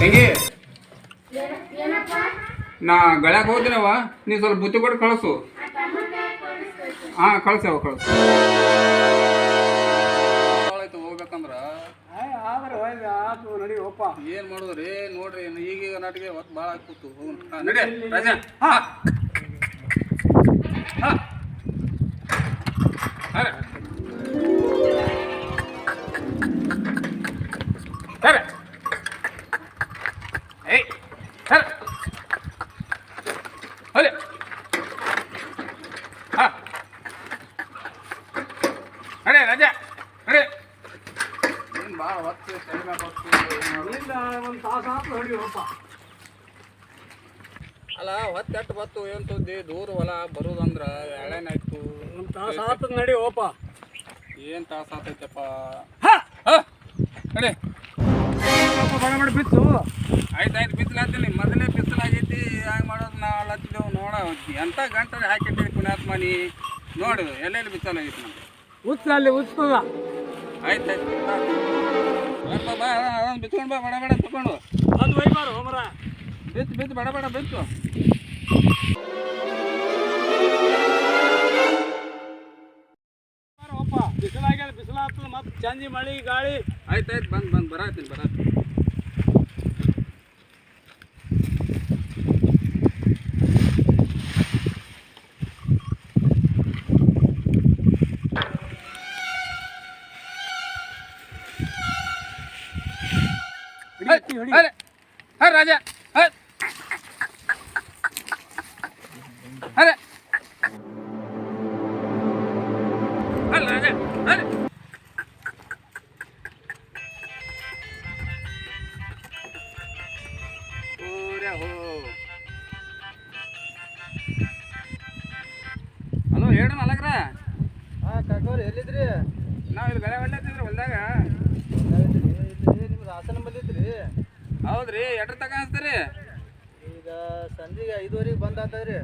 ತಂಗಿ ನಾ ಗಳಾಗ ಹೋದ್ರವ ನೀ ಸ್ವಲ್ಪ ಬುತ್ತಿ ಕೊಟ್ಟು ಕಳಿಸು. ಹಾಂ ಕಳ್ಸವ ಕಳ್ಸು. ಹೋಗ್ಬೇಕಂದ್ರ. ಆದ್ರೆ ಹೋಯ್ತು ಆತು ನಡಿ ಒಪ್ಪ ಏನ್ ಮಾಡುದ್ರಿ? ನೋಡ್ರಿ ಈಗೀಗ ನಾಟಿಗೆ ಹೊತ್ತು ಭಾಳ ಕೂತು. ಹೋಗೋಣ ನಡಿ ರಾಜಾ. ಹಾ. ಹಾ. ಒಪ್ಪ ಅಲ್ಲ ಹೊತ್ತೆಟ್ಟು ಬತ್ತು ಏನು ಸುದ್ದಿ? ದೂರ ಹೊಲ ಅಂದ್ರೆ ಎಳೆನಾಯ್ತು ಒಂದು ತಾಸು ಆತು ನಡಿ ಓಪ. ಏನು ತಾಸ ಆತೈತಪ್ಪ? ಹಾ! ಹ! ನಡಿ. ಬಡ ಮಾಡಿ ಬಿತ್ತು. ಆಯ್ತು ಆಯ್ತು ಬಿತ್ತಲಾತೀನಿ ಮೊದಲೇ ಬಿತ್ತಲಾಗೈತಿ ಹ್ಯಾಂಗೆ ಮಾಡೋದು ನಾವು ಅಲ್ಲತ್ತಿದ್ದೆವು ನೋಡ. ಎಂಥ ಗಂಟೆ ಹಾಕಿಟ್ಟಿರಿ ಪುಣ್ಯಾತ್ಮ ನೀ? ನೋಡು ಎಲ್ಲೆಲ್ಲಿ ಬಿತ್ತಲಾಗೈತಿ ನಮ್ಗೆ? ಉತ್ತಲ್ಲಿ ಅಲ್ಲಿ ಉಚ್ಚದ ಆಯ್ತು ಆಯ್ತು ಬಿತ್ಕೊಂಡು ಬಾ ಬಡ ಬಡ ತಗೊಂಡು. ಅದು ಒಯ್ಬಾರು ಹೋಮರ. ಬಿತ್ತು ಬಿತ್ತು ಬಡ ಬಡ ಬಿತ್ತು ಬಿಸಿಲಾಗ್ಯದ ಬಿಸಿಲಾಗ್ತದ ಮತ್ತೆ ಚಂದಿ ಮಳಿ ಗಾಳಿ. ಆಯ್ತು ಆಯ್ತು ಬಂದು ಬಂದು ಬರಾತೀನಿ ಬರಾತೀನಿ. ಹಿಡಿ, ಹಿಡಿ. ಅರೆ ಹೇ ರಾಜ ಹೇ ಅರೆ ಅಲ್ಲ ರಾಜ ಅರೆ ಊರ್ಯಾ ಹೋ ಹಲೋ ಹೇಳು ಮಲಗ್ರ ಹಾಂ ಕಾಕೋರಿ ಎಲ್ಲಿದ್ರಿ ನಾವು ಇಲ್ಲಿ ಗಳೆ ಹೊಡ್ಲತ್ತಿದ್ರಿ ಹೊಲ್ದಾಗ ನಿಮ್ದು ಹಾಸನ ಬಂದಿದ್ರಿ ಹೌದ್ರಿ ಎಟ್ರ ತಕ ಅನ್ಸ್ತೀರಿ ಈಗ ಸಂಜೆಗೆ ಐದುವರೆಗೆ ಬಂದ್ ಆತದ್ರಿ.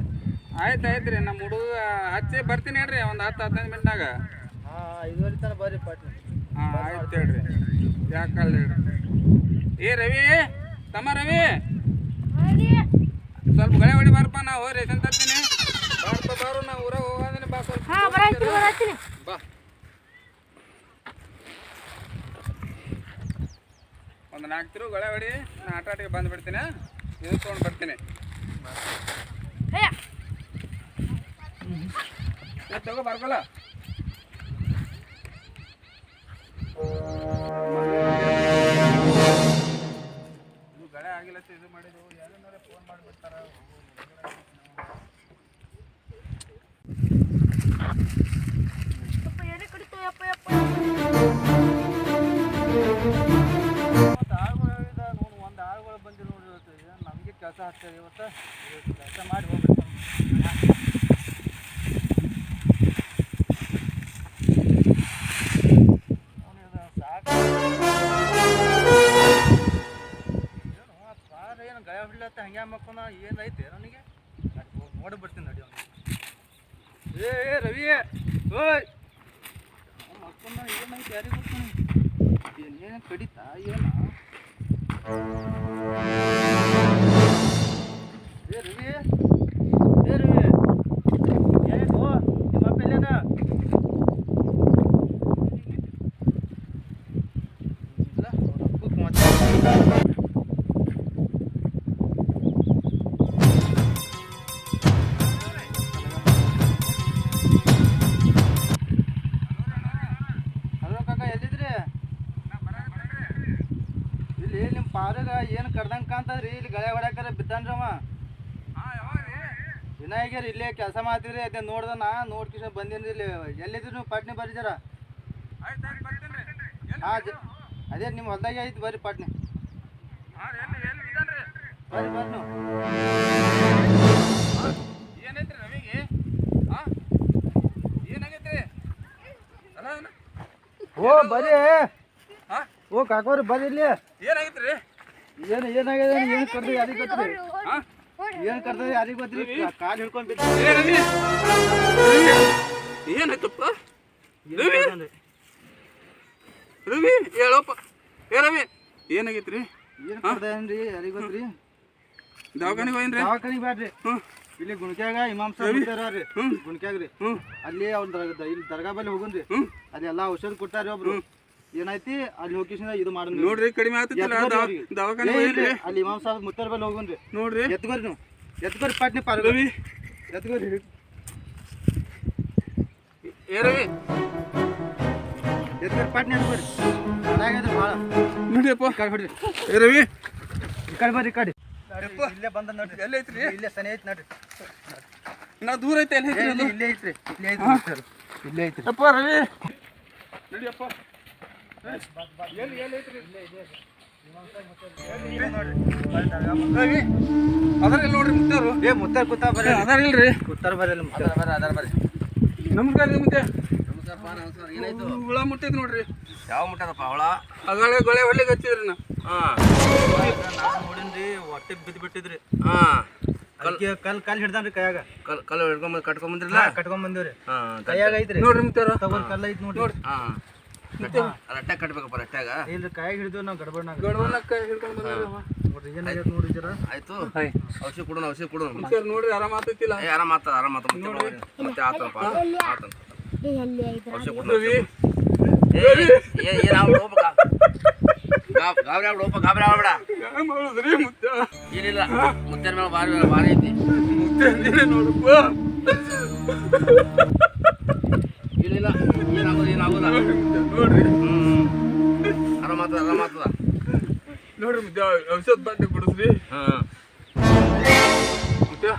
ಆಯ್ತು ಆಯ್ತು ರೀ ನಮ್ಮ ಹುಡುಗ ಹಚ್ಚಿ ಬರ್ತೀನಿ ಹೇಳ್ರಿ ಒಂದು ಹತ್ತು ಹದಿನೈದು ಮಿನಿಟ್ನಾಗ. ಹಾಂ ಐದುವರೆ ತನಕ ಬರ್ರಿ ಪಾಟ್ನಿ. ಹಾಂ ಆಯ್ತು ಹೇಳ್ರಿ. ಯಾಕಲ್ಲ ಹೇಳ್ರಿ? ಏ ರವಿ ತಮ್ಮ ರವಿ. ಸ್ವಲ್ಪ ಗಳೆ ಹೊಡಿ ಬಾರಪ್ಪ ನಾವು ರೇಷನ್ ತರ್ತೀನಿ. ಬಾರಪ್ಪ ಬಾರು ನಾ ಊರಾಗ ಹೋಗೋದಿನ ಬಾ ಸ್ವಲ್ಪ. ಬಾ. ಒಂದು ನಾಲ್ಕು ತಿರು ಗೊಳೆ ಹೊಡಿ ನಾ ಆಟ ಆಟಿಗೆ ಬಂದು ಬಿಡ್ತೀನಿ. ಬರ್ತೀನಿ. ತಗೋ, ಬರ್ಕೊಲ್ಲ. ಗಳೆ ಆಗಿಲ್ಲ ಇದು ಮಾಡಿದ್ದು. ಯಾರನ್ನಾರೆ ಫೋನ್ ಮಾಡಿಬಿಡ್ತಾರ ಮತ್ತು ಕೆಲಸ ಹಾಕ್ತೇವೆ ಇವತ್ತು. ಕೆಲಸ ಮಾಡಿ ಹೋಗ್ಬೇಕು. ಏನು ಗಯ ಬಿಡ್ಲತ್ತ ಹಂಗೆ ಮಕ್ಕೋನ ಏನು ಐತೆ ನನಗೆ? ನೋಡಿ ಬರ್ತೀನಿ ನಡಿ ಅವನಿಗೆ. ಏ ಏ, ರವಿ ಓಯ್. ಮಕ್ಕಳನ್ನ ಏನೈತೆ ಯಾರಿಗೆ ಗೊತ್ತಾನೆ ಏನೇನು ಕಡಿತಾ, ಏನ? ಅವ ವಿನಾಯಕರ್ ಇಲ್ಲೇ ಕೆಲಸ ಮಾಡ್ತಿದ್ರಿ ಅದೇ ನೋಡ್ದ ನಾ ನೋಡ್ಕಿಸ್ ಬಂದೀನಿ ಇಲ್ಲಿ. ಎಲ್ಲಿದ್ರು ನೀವು ಪಟ್ನಿ ಹಾಂ ಜ ಅದೇ ನಿಮ್ಮ ಹೊಲ್ದಾಗೆ ಐತಿ ಬರ್ರಿ ಪಟ್ನಿ. ಬರ್ರಿ ಬರ್ರಿ ನೀವು. ಏನೈತ್ರಿ ರವಿಗೆ ಹಾಂ? ಏನಾಗೈತ್ರಿ? ಓ ಬರೀ ಓ ಕಾಕೋರಿ ಬರ್ರಿ ಇಲ್ಲಿ. ಏನಾಗೈತ್ರಿ? ಏನು ಏನಾಗಿದೆ? ಏನು ಕರ್ದು? ಯಾರಿಗೆ ಗೊತ್ತಿಲ್ಲ ಏನು ಕರ್ತದೆ ಯಾರಿಗೆ ಗೊತ್ತಿಲ್ಲ ಕಾಲು ಹಿಡ್ಕೊಂಡು ಏನಾಯ್ತಪ್ಪ ರವಿ! ರವಿ! ಹೇಳಪ್ಪ. ಏ ರವಿ ಏನಾಗೈತ್ರಿ? ಏನು ಕೊಡ್ದೇನ್ರಿ ಯಾರಿಗೆ ಗೊತ್ತ್ರಿ? ದವಾಖಾನಿಗೆ ಹೋಗಿನ್ರಿ ದವಾಖಾನಿಗೆ ಬ್ಯಾಡ್ರಿ. ಹ್ಮ್ ಇಲ್ಲಿ ಗುಣಕ್ಯಾಗ ಇಮಾಮ್ ಸಾಹೇಬ್ರಿ ಗುಣಕ್ಯಾಗ್ರಿ ಗುಣಕ್ಯಾಗ ರೀ. ಅಲ್ಲಿ ಅವ್ರ ದರ್ಗಾ ಇಲ್ಲಿ ದರ್ಗಾ ಬಲ್ಲಿ ಹೋಗುನ್ರಿ. ಅದೆಲ್ಲ ಔಷಧ ಕೊಟ್ಟಾರಿ ಒಬ್ರು. ಏನಾಯ್ತಿ ಅಲ್ಲಿ ಹೋಗಿಸಿಂದ ಇದು ಮಾಡೋಣ ನೋಡ್ರಿ ಕಡಿಮೆ ಆಗ್ತಿಲ್ಲ ದವಾಖಾನೆ ಹೋಗಿನ್ರಿ ಅಲ್ಲಿ ಇಮಾಮ್ ಸಾಹೇಬ್ ಮುತ್ತಾರ ಬಲ್ಲಿ ಹೋಗುನ್ರಿ ನೋಡ್ರಿ. ಎತ್ಕೋರಿ ನೀವು. ಎತ್ಕೋರಿ ಪಾಟ್ನಿ ಪಾರ್ಗವಿ ಎತ್ಕೋರಿ ಏ ರವಿ. ಎತ್ಕೋರಿ ಪಾಟ್ನಿ ಎತ್ಕೋರಿ ಅದಾಗೈತ್ರಿ ಭಾಳ ನೋಡಿ ಅಪ್ಪ. ಕಡೆ ಬಿಡ್ರಿ ಏ ರವಿ. ಈ ಕಡೆ ಬರ್ರಿ ಈ ಕಡೆ. ಇಲ್ಲೇ ಬಂದ ನೋಡ್ರಿ. ಎಲ್ಲೇ ಐತ್ರಿ? ಇಲ್ಲೇ ಸನಿ ಐತಿ ನೋಡ್ರಿ. ನಾ ದೂರ ಐತೆ ಎಲ್ಲಿ ಐತ್ರಿ ಇಲ್ಲೇ ಐತ್ರಿ. ಇಲ್ಲೇ ಐತ್ರಿ ಇಲ್ಲೇ ಐತ್ರಿ. ಅಪ್ಪ ರವಿ. ನಡಿಯಪ್ಪ ಎಲ್ಲಿ ಎಲ್ಲಿ ಐತ್ರಿ ರವಿ ಅದಾರ ಇಲ್ಲಿ ನೋಡ್ರಿ ಮುತ್ತಾರು ಏ ಮುತ್ತಾರ ಕೂತಾ ಬರ್ರಿ ಅದಾರ ಇಲ್ರಿ? ಕೂತಾರ ಬರ್ರಿ ಮುತ್ತಾರ. ಬರ್ರಿ ಅದಾರ ಬರ್ರಿ ನಮಸ್ಕಾರ ಮುತ್ತೆ. ಹುಳ ಮುಟ್ಟೈತಿ ನೋಡ್ರಿ. ಯಾವ ಮುಟ್ಟದಪ್ಪ ಅವಳ ಅಗಾಳೆ ಗೊಳೆ ಹೊಳ್ಳಿಗೆ ಹಚ್ಚಿದ್ರಿ ನಾ. ಹಾಂ. ನಾನು ನೋಡಿನ್ರಿ ಹೊಟ್ಟೆ ಬಿದ್ದು ಬಿಟ್ಟಿದ್ರಿ. ಹಾಂ. ಕಲ್ಲು ಕಲ್ ಕಲ್ ಹಿಡ್ದಾನ್ರಿ ಕೈಯಾಗ. ಕಲ್ ಕಲ್ಲು ಹಿಡ್ಕೊಂಬಂದು ಕಟ್ಕೊಂಬಂದ್ರಲ್ಲ ಕಟ್ಕೊಂಡ್ ಬಂದಿವ್ರಿ. ಹಾಂ ಕೈಯಾಗ ಐತ್ರಿ. ನೋಡ್ರಿ ಮುತ್ತಾರ. ತಗೊಂಡು ಕಲ್ಲ ಐತಿ ನೋಡ್ರಿ. ಹಾಂ. ರಟ್ಟಾಗ ಕಟ್ಬೇಕಪ್ಪ ರಟ್ಟಾಗ. ಇಲ್ರಿ ಕಾಯಿ ಹಿಡಿದು ನಾವು ಗಡ್ಬಡ್ನಾಗ ಕೈ ಹಿಡ್ಕೊಂಡು. ನೋಡ್ರಿ ಏನಾಗೈತೆ ಜರ. ಆಯ್ತು. ಔಷಧಿ ಕೊಡೋಣ ಔಷಧಿ ಕೊಡೋಣ. ನೋಡ್ರಿ ಆರಾಮ ಆಗ್ತೈತಿಲ್ಲ ಏ ಆರಾಮ ಆತ ಆರಾಮ ಆತ ಮತ್ತೆ ಬಾ. ಮತ್ತೆ ಆತಪ್ಪ ಔಷಧಿ ಕೊಡೋಣ ಏ ಏ ಏನು ಅವ್ಳು ಹೋಗ್ಬೇಕ. ಗಾಬರಿ ಆಗ್ಬಿಡು ಹೋಗ್ಬೇಕ ಗಾಬರಿ ಆಗ್ಬೇಡ. ಯಾವ ಮಾಡೋದ್ರಿ ಮುತ್ತ ಏನಿಲ್ಲ ಮುತ್ತಿನ ಮೇಲೆ ಭಾರಿ ಭಾರಿ ಐತಿ. ಮುತ್ತೆ ಅಂದಿರಿ ನೋಡಪ್ಪ. ಔಷಧ ಬಾಟ್ಲಿ ಬಿಡಿಸ್ರಿ ಹಾಂ. ಮುತ್ತೆ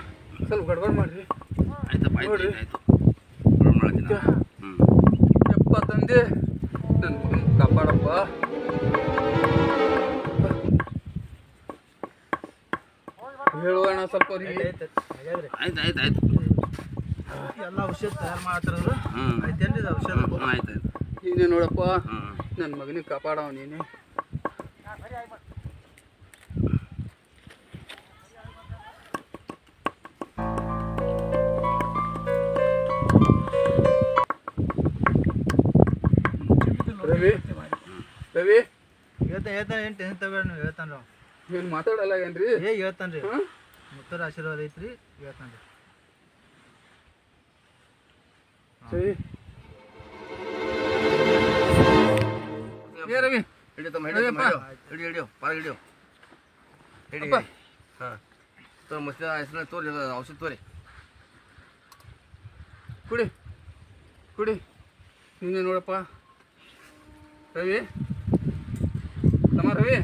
ಸ್ವಲ್ಪ ಗಡ್ಬಡ್ ಮಾಡ್ರಿ. ಆಯ್ತಪ್ಪ ಆಯ್ತು ನೋಡ್ರಿ. ಆಯ್ತು ಆರಾಮ ಮಾಡ್ತೀನಿ ಹ್ಞೂ ಯಪ್ಪ ತಂದೆ ನನ್ನ ಮಗನ ಕಾಪಾಡಪ್ಪ. ಹೇಳುವಣ ಸ್ವಲ್ಪ ಆಯ್ತು ಆಯ್ತು ಆಯ್ತು. ಎಲ್ಲ ಔಷಧ ತಯಾರು ಮಾಡ್ತಾರಲ್ಲ ಔಷಧ? ಆಯ್ತು ಆಯ್ತು. ನೀನೇ ನೋಡಪ್ಪ ಹ್ಞೂ ನನ್ನ ಮಗನಿಗೆ ಕಾಪಾಡವ ನೀನೆ. ರವಿ? ರವಿ? ಹೇಳ್ತಾನೆ ಹೇಳ್ತಾನೆ ಏನು ಟೆನ್ಷನ್ ತಗೋಬೇಡ ನೀವು ಹೇಳ್ತಾನೆ ರೀ ಏನು ಮಾತಾಡಲ್ಲ ಏನ್ರಿ? ಏ ಹೇಳ್ತಾನೆ ರೀ. ಹಾಂ? ಮುತ್ತರ ಆಶೀರ್ವಾದ ಐತ್ರಿ ಹೇಳ್ತಾನೆ ರೀ. ಸರಿ. ಏ ರವಿ. ಹಿಡಿಯೋ ತಮ್ಮ ಹಿಡಿಯೋ ತಮ್ಮ ಹಿಡಿಯೋ. ಹಿಡಿಯೋ ಹಿಡಿಯೋ ಪಾರ ಹಿಡಿಯೋ. ಹಿಡಿ. ಅಪ್ಪ. ಹಾಂ. ತೋ ಮುಸ್ಲಿ ಹೆಸರು ತೋರಿ ಔಷಧ ತೋರಿ. ಕುಡಿ. ಕುಡಿ. ನೀನೇ ನೋಡಪ್ಪ. ರವಿ? ತಮ್ಮ ರವಿ?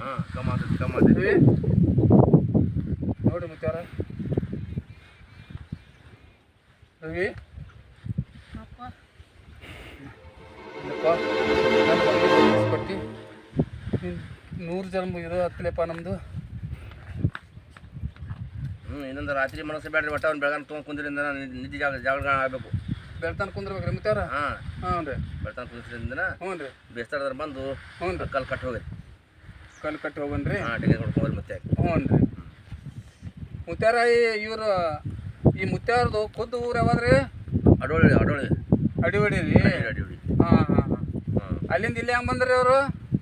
ಹಾಂ ಕಮ್ಮ ಆಗ್ತೈತಿ ರವಿ? ನೋಡಿ ಮುತ್ಯಾರ. ರವಿ? ಕೊಟ್ಟು ನೂರು ಜನ ಇದು ಹತ್ತಲೆಪ್ಪ ನಮ್ಮದು ಹ್ಞೂ ಇನ್ನೊಂದು ರಾತ್ರಿ ಮನಸ್ಸು ಬೇಡ್ರಿ ಒಟ್ಟ ಅವ್ನು ಬೆಳಗಾನ ತೊಗೊಂಡು ಕುಂದ್ರಿಂದ ನಿದ್ದೆ ಜಾಗ ಜಾಗ ಆಗಬೇಕು. ಬೆಳ್ತಾನ ಕುಂದ್ರಬೇಕ್ರಿ ಮುತ್ಯಾರ ಹಾಂ. ಹ್ಞೂ ರೀ. ಬೆಳ್ತಾನ ಕುಂದ್ರಿಂದ ಹ್ಞೂ ರೀ. ಬೇಸ್ತಾರದ್ರ ಬಂದು ಹ್ಞೂ ರೀ. ಕಲ್ ಕಟ್ಟಿ ಹೋಗ್ರಿ. ಕಲ್ಲು ಕಟ್ಟಿ ಹೋಗನ್ರಿ ಹಾಂ ಟಿಕೆಟ್ ಕೊಡ್ಕೊಂಡ್ರಿ ಮತ್ತೆ ಹ್ಞೂ ರೀ. ಮುತ್ಯಾರ ಇವರು ಈ ಮುತ್ಯಾರದು ಖುದ್ದು ಊರು ಯಾವಾದ್ರಿ? ಅಡೋಳಿ ಅಡೋಳಿ. ಅಡಿವಡಿ ರೀ. ಅಡಿವಡಿ. ಹಾಂ ಹಾಂ ಹಾಂ. ಹಾಂ. ಅಲ್ಲಿಂದ ಇಲ್ಲಿ ಹೆಂಗೆ ಬಂದ್ರಿ ಅವರು?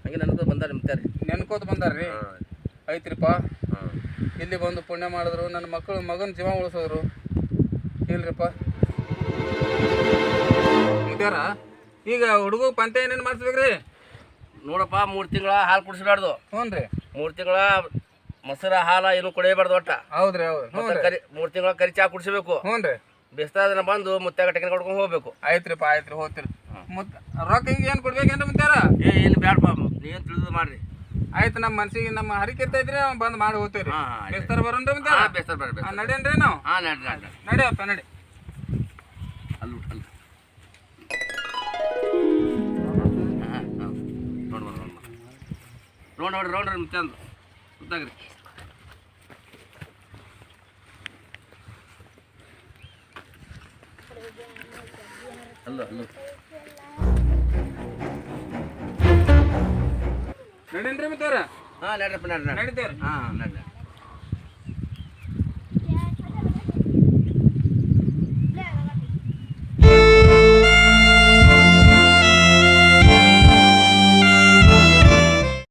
ಹಂಗೆ ನನಗೂ ಬಂದಾರೆ ಮುತ್ಯಾರಿ ರೀ ನೆನ್ಕೋತ ಬಂದಾರ್ರಿ ಹಾಂ. ಐತ್ರಿಪ್ಪ. ಹಾಂ. ಇಲ್ಲಿ ಬಂದು ಪುಣ್ಯ ಮಾಡಿದ್ರು ನನ್ನ ಮಕ್ಕಳು ಮಗನ ಜೀವ ಉಳಿಸಿದ್ರು ಇಲ್ರಿಪ್ಪ. ಮುತ್ಯಾರ ಈಗ ಹುಡುಗ ಪಂತ ಏನೇನು ರೀ ನೋಡಪ್ಪ ಮೂರು ತಿಂಗಳ ಹಾಲು ಕುಡಿಸ್ಬಾರ್ದು. ಹ್ಞೂ ರೀ ಮೂರು ತಿಂಗಳ ಮೊಸರ ಹಾಲು ಏನು ಕುಡಿಯಬಾರ್ದು ಒಟ್ಟ. ಹೌದ್ರಿ ಹೌದು. ಹ್ಞೂ ಮತ್ತೆ ರೀ ಕರಿ ಮೂರು ತಿಂಗಳ ಕರಿ ಚಾ ಕುಡಿಸಬೇಕು. ಹ್ಞೂ ರೀ ಬಿಸ್ತಾದನ್ನ ಬಂದು ಮುತ್ತಾಗ ಟೆಕ್ನಿಕ್ ಕೊಡ್ಕೊಂಡು ಹೋಗ್ಬೇಕು. ಆಯ್ತ್ರಿಪ್ಪ ಆಯ್ತ್ರಿ ಹೋಗ್ತೀರಿ ಮುತ್ತ ರೊಕ್ಕ ಈಗ ಏನು ಕೊಡ್ಬೇಕೇನ್ರಿ ಮುತ್ಯಾರ ಏ ಇಲ್ಲಿ ಬ್ಯಾಡಪ್ಪ ನೀನು ತಿಳಿದು ಮಾಡ್ರಿ. ಆಯ್ತು ನಮ್ಮ ಮನ್ಸಿಗೆ ನಮ್ಮ ಹರಿಕೆ ಇರ್ತೈತ್ರಿ ಬಂದು ಮಾಡಿ ಹೋಗ್ತೀವಿ ಬೇಸ್ತಾರ ಬರೋನ್ರಿ ಮುತ್ಯಾರ ಹಾಂ ಬೇಸ್ತಾರ ಬೇಡ ನಡೇನ್ರಿ ನಾವು? ಹಾಂ ನಡ್ರಿ ನಡ್ರಿ. ನಡಿಯಪ್ಪ ನಡಿ. ಅಲ್ಲು ಅಲ್ಲು. ಹಾಂ ಹಾಂ ನೋಡಿ ಬರ್ರಿ ನೋಡಿ ನೋಡಿ ನೋಡ್ರಿ ನೋಡ್ರಿ ಮುತ್ತಂದು ಮುತ್ತಾಗ್ರಿ ಅಲ್ಲು ಅಲ್ಲು. ನಡೀನ್ರಿ ಮುತ್ಯಾರ ಹಾಂ ನಡ್ರಪ್ಪ ನಡ್ರಿ ನಡ್ರಿ. ನಡೀತೇವ್ರಿ. ಹಾಂ ನಡ್ರಿ.